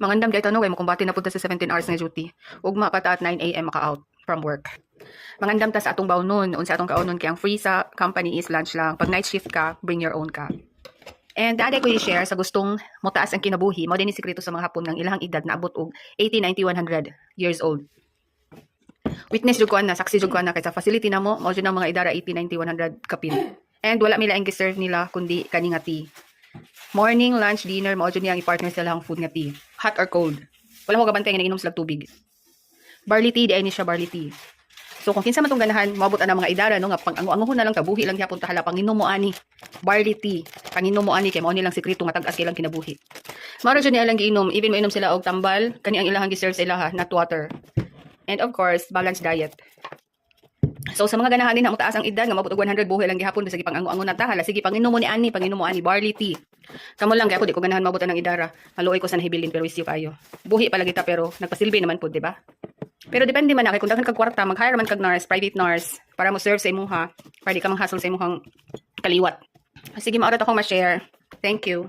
Mangandam kay tanong kay mo kumbati na punta sa 17 hours nga duty. Ugma pa ta at 9 AM maka-out from work. Mangandam ta sa atong bawnon, unsa atong kaunon kay ang free sa company is lunch lang. Pag night shift ka, bring your own ka. And dada ko i-share sa gustong motaas ang kinabuhi, mao din ni sekreto sa mga hapon ng ilang edad na abot og 80, 90, 100 years old. Witness jud ko na, saksi jud ko na kay sa facility na mo, mao jud ang mga idara 80, 90, 100 kapin. And wala mila ang giserve nila kundi kani nga tea. Morning, lunch, dinner, mao jud niya ang i-partner sila ang food nga tea. Hot or cold. Wala mo gabantay nga inom sila tubig. Barley tea, di ay ni siya barley tea. So kung kinsa man tong ganahan, maabot ana mga idara no nga pang ango na lang kabuhi lang gyapon ta hala panginom mo ani. Barley tea, panginom mo ani kay mao ni lang sekreto nga tag-as kay lang kinabuhi. Maro jud ni alang giinom, even mo inom sila og tambal, kani ang ilahang giserve sa ilaha, not water. And of course, balanced diet. So sa mga ganahan din na taas ang edad nga mabot og 100 buhi lang gihapon sige pang ango na ta hala sige panginom mo ni ani, panginom mo ani barley tea. Kamo lang kay ako di ko ganahan mabot ang idara. Maluoy ko sa nahibilin pero wisyo kayo. Buhi pala kita pero nagpasilbi naman pud, di ba? Pero depende man na kay kung daghan kag kwarta, mag-hire man kag nurse, private nurse para mo serve sa imuha, para di ka manghasol sa imuhang kaliwat. Sige, maarat ako ma-share. Thank you.